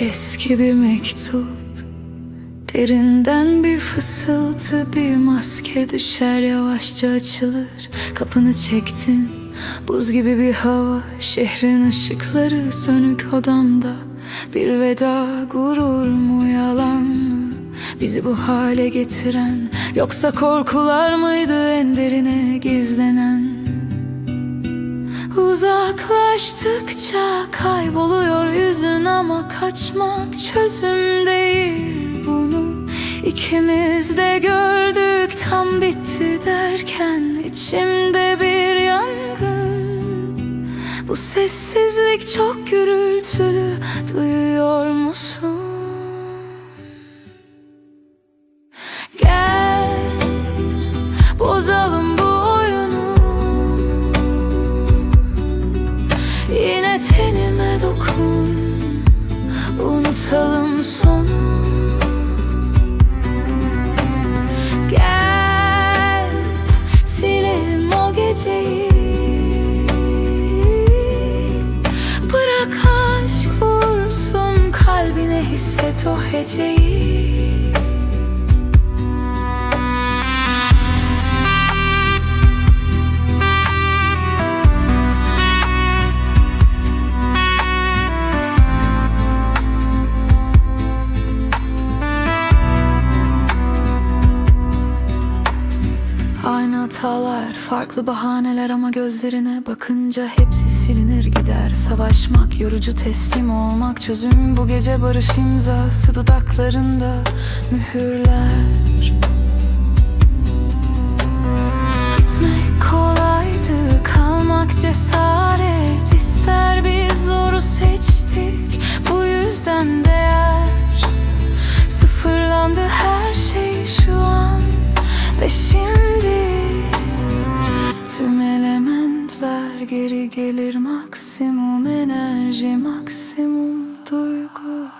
Eski bir mektup Derinden bir fısıltı bir maske düşer yavaşça açılır. Kapını çektin Buz gibi bir hava Şehrin ışıkları sönük odamda Bir veda gurur mu yalan mı? Bizi bu hale getiren Yoksa korkular mıydı en derine gizlenen? Uzaklaştıkça kayboluyor yüzün ama kaçmak çözüm değil bunu. İkimiz de gördük tam bitti derken içimde bir Bu sessizlik çok gürültülü duyuyor musun? Gel bozalım bu oyunu. Yine tenime dokun Unutalım sonu. Gel Silelim o geceyi سه تو هجه ای hatalar, farklı bahaneler ama gözlerine bakınca hepsi silinir gider. Savaşmak, yorucu teslim olmak, çözüm bu gece barış imzası dudaklarında mühürler. Gitmek kolaydı, kalmak cesaret ister biz zoru seçtik, bu yüzden değer. Sıfırlandı her şey şu an ve şimdi geri gelir maksimum enerji maksimum duygu.